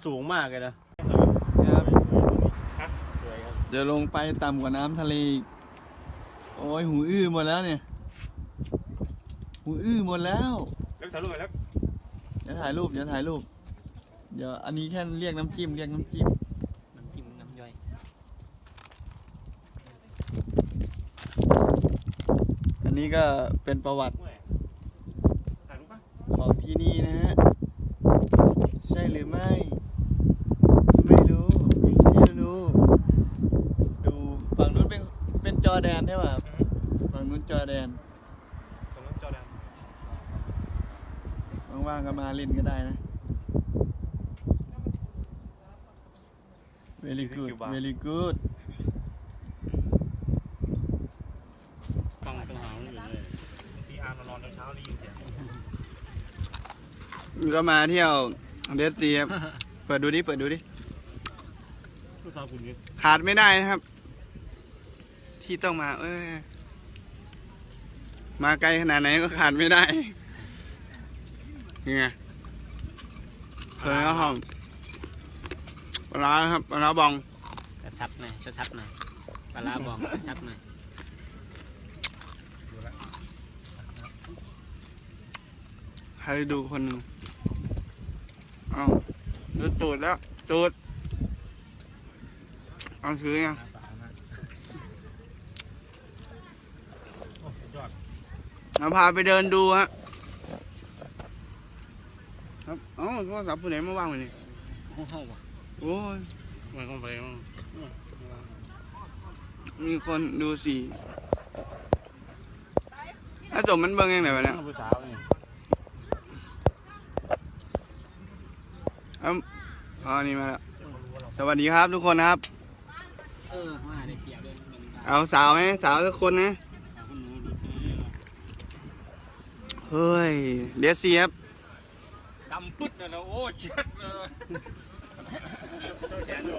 มันสูงมากเลยนะครับฮะสวยครับเดี๋ยวลงไปต่ำกว่าน้ำทะเลอีกโอ้ยหูอื้อหมดแล้วเนี่ย หูอื้อหมดแล้ว แล้วถ่ายรูปหน่อยแล้วเดี๋ยวถ่ายรูป เดี๋ยวถ่ายรูป เดี๋ยวอันนี้แค่เรียกน้ำจิ้ม เรียกน้ำจิ้ม น้ำจิ้มน้ำย่อยอันนี้ก็เป็นประวัติ ถ่ายรูปปะ ของที่นี่นะฮะ ใช่หรือไม่ ไม่รู้ไม่รู้ ดูฝั่งนู้นเป็นเป็นจอร์แดน ใช่ป่ะครับฝั่งนู้นจอร์แดนตรงนั้นจอแดนว่างๆก็มาเล่นก็ได้นะ very good very good ฟังตรงหางอยู่เลยที่อาร์มานอนตอนเช้าได้ยินเสียงก็มาเที่ยวเดสตีครับ เปิดดูดิ เปิดดูดิลูกสาวคุณนี่ขาดไม่ได้นะครับ ที่ต้องมา เออ มาไกลขนาดไหนก็ขาดไม่ได้นี่ไงเคยก็ห้องปลาร้าครับปลาร้าบองกระชับหน่อยชัดๆหน่อยปลาร้าบองกระชับหน่อยให้ดูคนหนึ่งเอาดูตูดแล้วตูดเอาถือยัง อาสานะโอ้สุดยอด เอาพาไปเดินดูฮะครับเอ้าโทรศัพท์ผู้ไหนมาว่างไว้นี่โอ้โหว่ะโอ้ยมันก็ไปมั้งมีคนดูสิถ้าจบมันเบิ่งยังไงวะเนี่ยผู้สาวนี่เอ้าอ๋อนี่มาแล้วสวัสดีครับทุกคนนะครับ เออว่าได้เปรียบเลยหนึ่งเอาสาวไหมสาวสักคนนะ เอาคุณหนูดูสิ เฮ้ย เดซซี่ครับดำปึ๊ดเลยนะโอ้เช็ดเลยแขนอยู่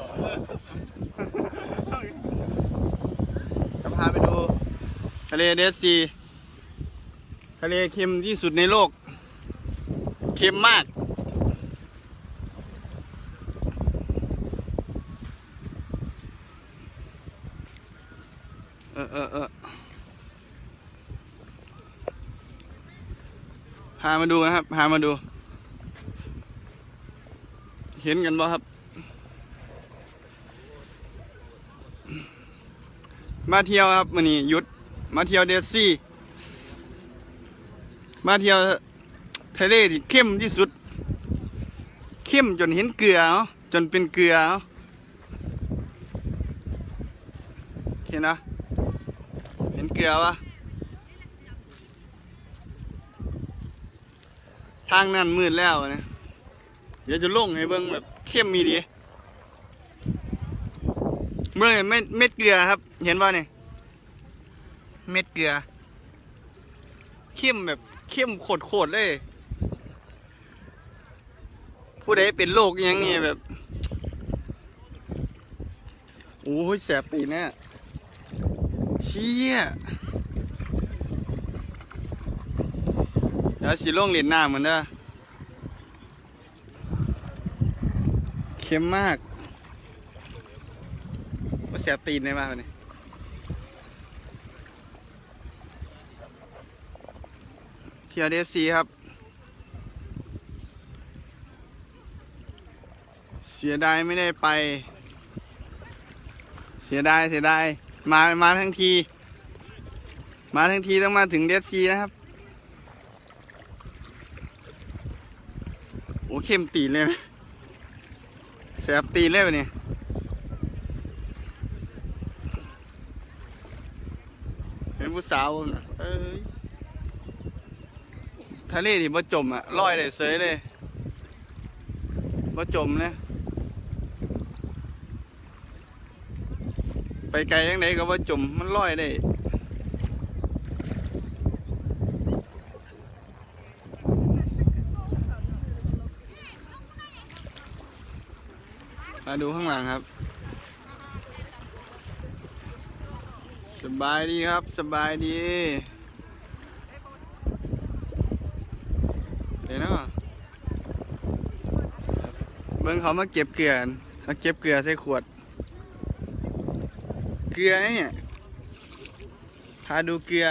จะพาไปดูทะเลเดซซีทะเลเค็มที่สุดในโลก เค็มมากเออเออเออ พามาดูนะครับ พามาดู เห็นกันบ่ครับ มาเที่ยวครับวันนี้ยุด มาเที่ยวเดซซี่ มาเที่ยวทะเลที่เข้มที่สุด เข้มจนเห็นเกลือเนาะจนเป็นเกลือเนาะเห็นนะเห็นเกลือปะ ทางนั้นมืดแล้วนะ เดี๋ยวจะลงให้เบิ่งแบบเข้มมีดี เมื่อเม็ดเม็ดเกลือครับ เห็นว่าเนี่ยเม็ดเกลือ เข้มแบบเข้มโคตรๆเลย ผู้ใดเป็นโรคยังนี่แบบโอ้ยแสบตีนเนี่ยเชี่ย เดี๋ยวสีลงเหรียญหน้าเหมือนเด้อเข้มมากว่าเสียตีนได้มากเลยเทียเดซีครับ เสียดายไม่ได้ไป เสียดายเสียดายมามาทั้งที มาทั้งทีต้องมาถึงเดซีนะครับ โอ้ เข้มตีเลยไหมแสบตีเลยเนี่ยเห็นผู้สาวนะเอ้ยทะเลที่บ่จมอะลอยเลยเสยเลยบ่จมเลยไปไกลยังไงก็บ่จมมันลอยได้ มาดูข้างหลังครับ สบายดีครับ สบายดีเดี๋ยวนะเบิ้งเขามาเก็บเกลือมาเก็บเกลือใส่ขวด เกลือเนี่ยพาดูเกลือ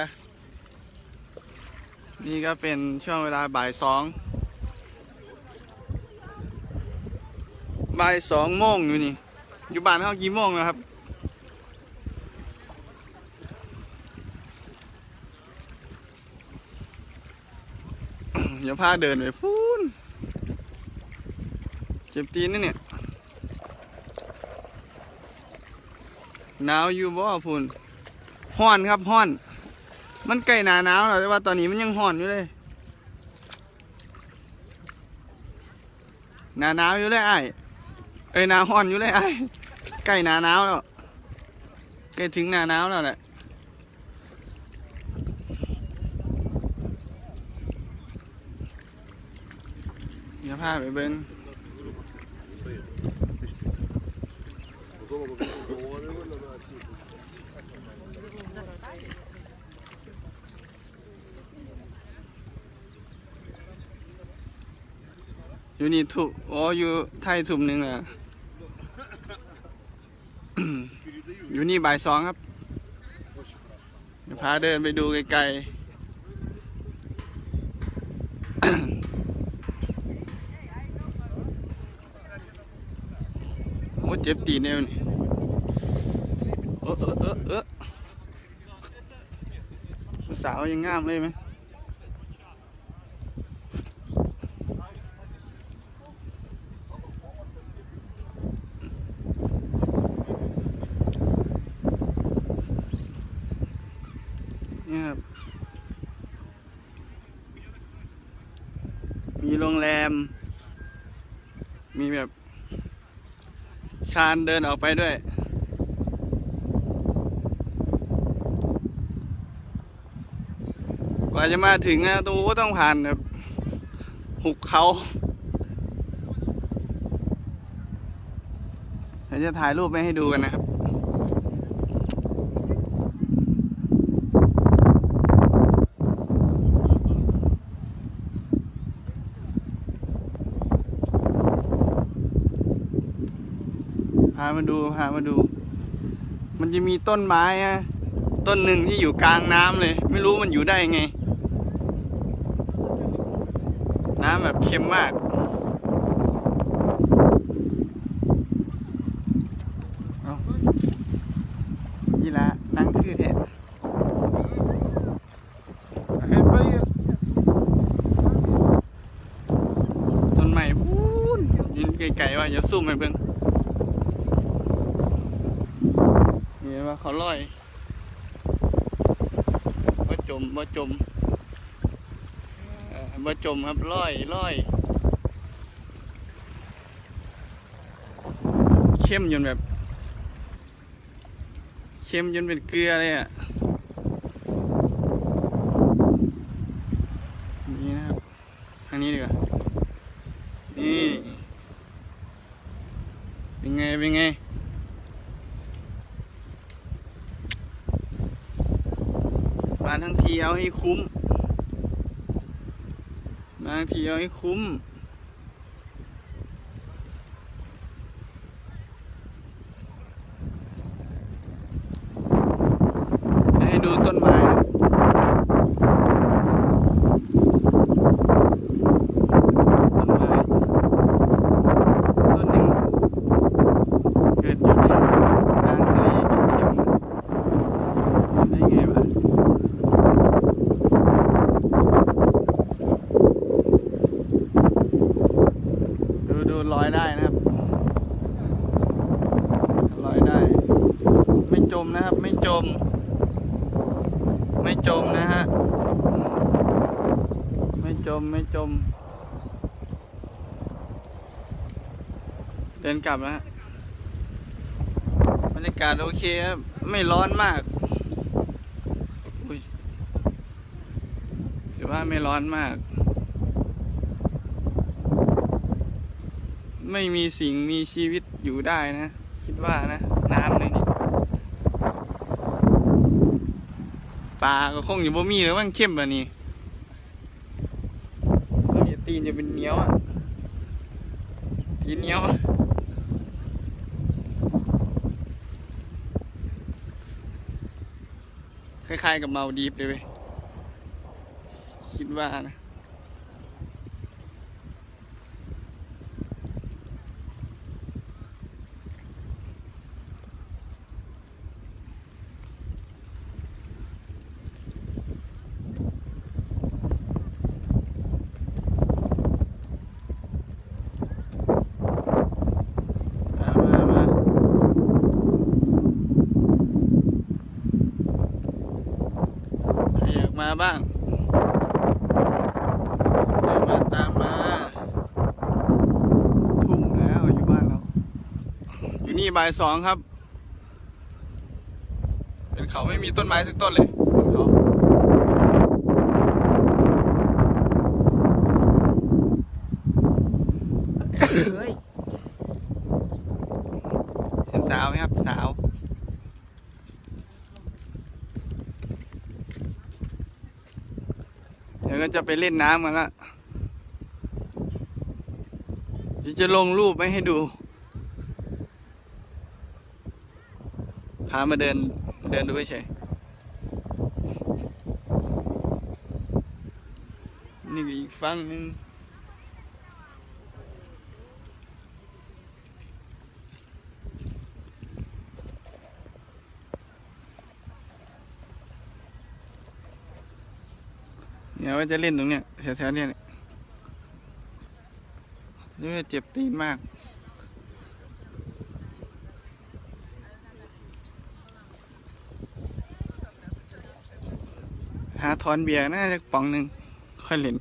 นี่ก็เป็นช่วงเวลาบ่ายสอง บ่ายสองโมงอยู่นี่ อยู่บ้านเขากี่โมงแล้วครับอย่าพาเดินไปพูนเจ็บตีนนี่เนี่ยหนาวอยู่บ่พูนห้อนครับห้อน มันใกล้หนาหนาวแล้วแต่ว่าตอนนี้มันยังห้อนอยู่เลยหนาหนาวอยู่เลยไอ้ เอ้ยหนาห้อนอยู่เลยไอ้ใกล้หนาหนาวแล้วใกล้ถึงหนาหนาวแล้วแหละอย่าพาไปเบิ้งอยู่นี่ถูกอ๋ออยู่ไทยทุ่มหนึ่งอะ อยู่นี่บ่ายสองครับพาเดินไปดูไกลๆโอ้เจ็บตีนเนี่ยนี่เออเออเออเออสาวยังงามเลยไหม นี่ครับ มีโรงแรม มีแบบ ชาญเดินออกไปด้วย กว่าจะมาถึงนะตูก็ต้องผ่านแบบ หุบเขาเดี๋ยวจะถ่ายรูปไปให้ดูกันนะครับ มาดูพามาดู มันจะมีต้นไม้อะต้นหนึ่งที่อยู่กลางน้ำเลย ไม่รู้มันอยู่ได้ไง น้ำแบบเค็มมากอายี่ละนั่งคือแท้เอ้ยไปเถอะต้นไม้พูนยืนไกลๆว่าอย่าซุ่มไปเบิ่ง เห็น ว่าเขาลอยว่าจมว่าจมเอ่อว่าจมครับลอยลอยเข้มจนแบบ เข้มจนเป็นเกลือเลยอะนี่นะครับทางนี้ดีกว่านี่เป็นไงเป็นไง มา ทั้งทีเอาให้คุ้ม มาทั้งทีเอาให้คุ้ม ให้ดูต้นไม้ ต้นไม้ ต้นหนึ่งเกิดอยู่ในกลางทะเลเข้มๆได้ไงวะ ดูดูลอยได้นะครับลอยได้ ไม่จมนะครับ ไม ไม่จมนะฮะ ไม่จมไม่จม เดินกลับแล้วฮะบรรยากาศโอเคครับ ไม่ร้อนมากถือว่าไม่ร้อนมาก ไม่มีสิ่งมีชีวิตอยู่ได้นะ คิดว่านะ น้ำในนี้ ปลาก็คงอยู่บ่มีแล้วว่างเข้มแบบนี้ต้องอย่าตีนจะเป็นเหนียวอะตีดินเหนียวคล้ายๆกับเมาดีฟเลยเว้ยคิดว่านะ มามามาใครอยากมา บ้างใครมาตามมาทุ่มแล้วอยู่บ้านเราอยู่นี่บ่ายสองครับ เป็นเขาไม่มีต้นไม้สักต้นเลยบนเขาเฮ้ย เห็นสาวไหมครับ สาว เดี๋ยวก็ จะไปเล่นน้ำกันละจะลงรูปไว้ให้ดู พามาเดินเดินดูเฉยนี่ก็อีกฝั่งหนึ่ง เนี่ยว่าจะเล่นตรงเนี้ยแถวๆเนี้ยเนี่ยนี่ว่าเจ็บตีนมาก หาทอนเบียร์น่าจะป๋องหนึ่งค่อยเล่น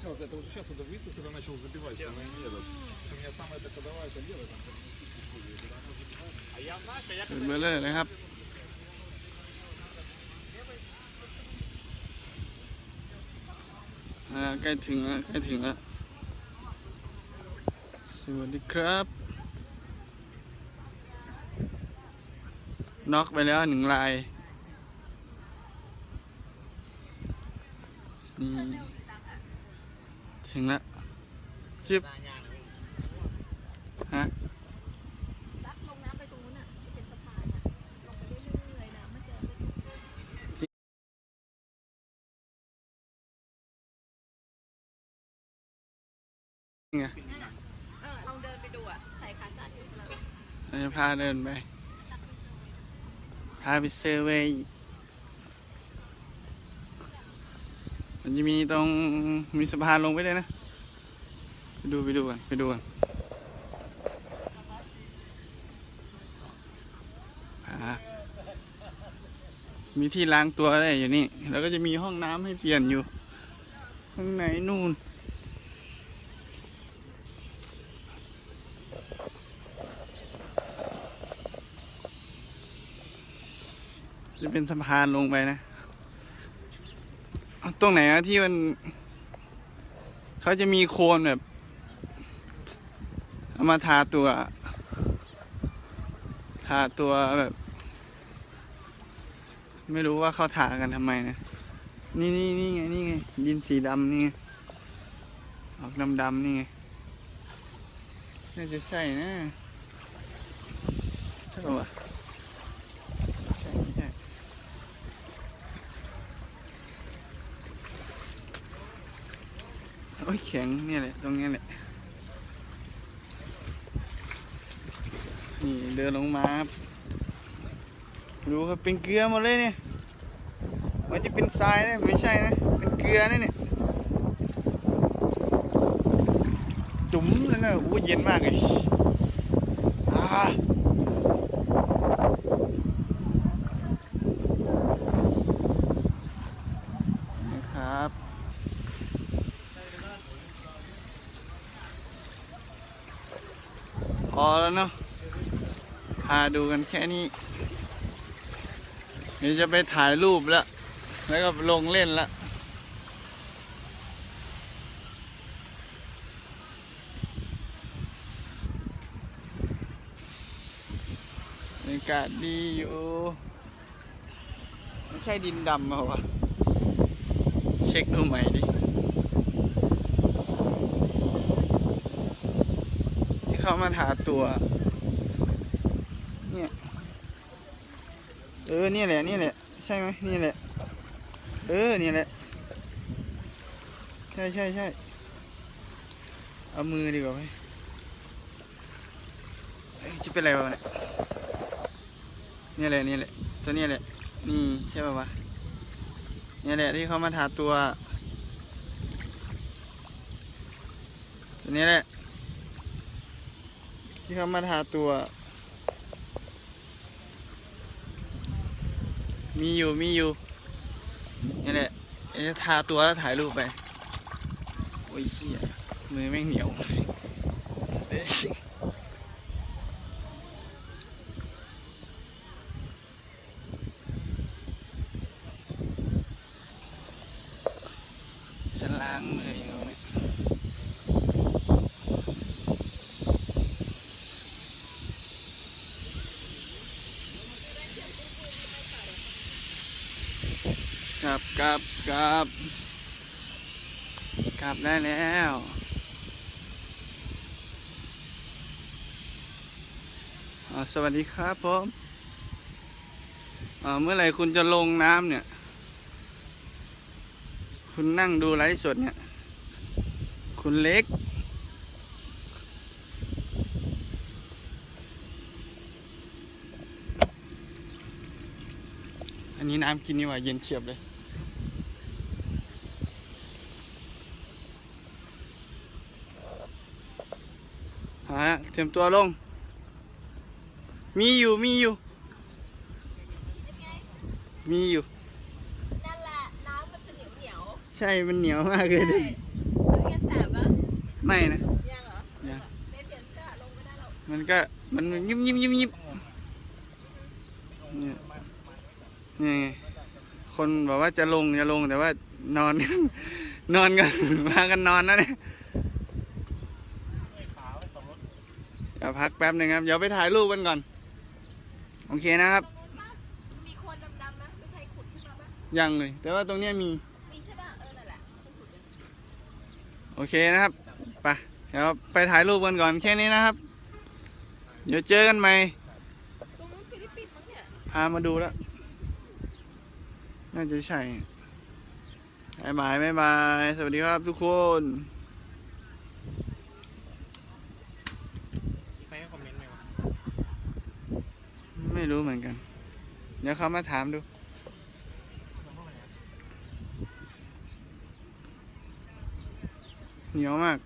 выяснилось, это уже сейчас это выяснилось, когда начал забивать. Она не этот. У меня самое это ходовая это левая там. เดินไปเลยนะครับ อ่าใกล้ถึงแล้วใกล้ถึงแล้ว สวัสดีครับ น็อกไปแล้วหนึ่งลาย ถึงแล้วชิบฮะลักลงน้ำไปตรงนู้นอะที่เป็นสะพานอะลงไปเรื่อยๆนะมันจะไงเออลองเดินไปดูอะใส่ขาสั้นอยู่เลยเราจะพาเดินไปพาไปเซอร์เวย์ มันจะมีตรงมีสะพานลงไปเลยนะ ไปดูไปดูกันไปดูกันมีที่ล้างตัวได้อยู่นี่ แล้วก็จะมีห้องน้ำให้เปลี่ยนอยู่ ข้างในนู่นจะเป็นสะพานลงไปนะ ตรงไหนอะที่มันเขาจะมีโคลนแบบเอามาทาตัว ทาตัวแบบ ไม่รู้ว่าเขาทากันทำไมนะ นี่นี่นี่ไงนี่ไงดินสีดำนี่ไงออกดำดำนี่ไงน่าจะใช่นะใช่ปะวะใช่ไม่ใช่ โอ้ยแข็งเนี่ยแหละตรงนี้แหละนี่เดินลงมาครับดูครับเป็นเกลือหมดเลยเนี่ยมันจะเป็นทรายนะไม่ใช่นะเป็นเกลือนะเนี่ยจุ๋มแล้วนะอู้เย็นมากเลยอ่านะครับ พ อแล้วเนาะ พาดูกันแค่นี้ เดี๋ยวจะไปถ่ายรูปแล้ว แล้วก็ลงเล่นล้วบรรยากาศดีอยู่ ไม่ใช่ดินดำเหรอวะ เช็คดูใหม่ดิ เขามาถาตัว เนี่ย เออ นี่แหละ นี่แหละ ใช่ไหมนี่แหละ เออ นี่แหละ ใช่ใช่ใช่ เอามือดีกว่าไหมเอ้ยจะเป็นอะไรวะเนี่ยนี่แหละ นี่แหละ ตัวนี้แหละ นี่ใช่ป่าวะนี่แหละที่เขามาถาตัว ตัวนี้แหละ ที่เขามาทาตัว มีอยู่มีอยู่นี่แหละเดี๋ยวจะทาตัวแล้วถ่ายรูปไป โอ้ยเชี่ยมือแม่งเหนียว ฉันล้างมืออยู่เนี่ยกลับกลับกลับกลับ ได้แล้ว สวัสดีครับผมเมื่อไหร่คุณจะลงน้ำเนี่ย คุณนั่งดูไลฟ์สดเนี่ย คุณเล็ก อันนี้น้ำกินนี่ว่าเย็นเฉียบเลย หา เตรียมตัวลง มีอยู่มีอยู่เป็นไงมีอยู่ นั่นแหละน้ำมันจะเหนียวเหนียวใช่มันเหนียวมากเลยใช่ดิแล้วเป็นไงแสบปะไม่นะยังเหรอยังเล่นเปลี่ยนเสื้อลงไม่ได้หรอกมันก็มันยิบยิบยิบยิบเนี่ยนี่ไงคนบอกว่าจะลงจะลงแต่ว่านอน นอนกันมากันนอนนะเนี่ย ดี๋ยวพักแป๊บหนึ่งครับ เดี๋ยวไปถ่ายรูปกันก่อน โอเคนะครับตรงนู้นปะมีคนดำๆไหมมีใครขุดขึ้นมาปะยังเลย แต่ว่าตรงเนี้ยมี มีใช่ปะเออ นั่นแหละคนขุดเนี่ยโอเคนะครับ ไป เดี๋ยวไปถ่ายรูปกันก่อนแค่นี้นะครับ เดี๋ยวเจอกันใหม่ ตรงนู้นฟิลิปปินส์มั้งเนี่ย พามาดูแล้ว น่าจะใช่บายบายบายบาย สวัสดีครับทุกคน ใครให้คอมเมนต์ไหมวะ ไม่ รู้เหมือนกัน เดี๋ยวเขามาถามดู เหนียวมาก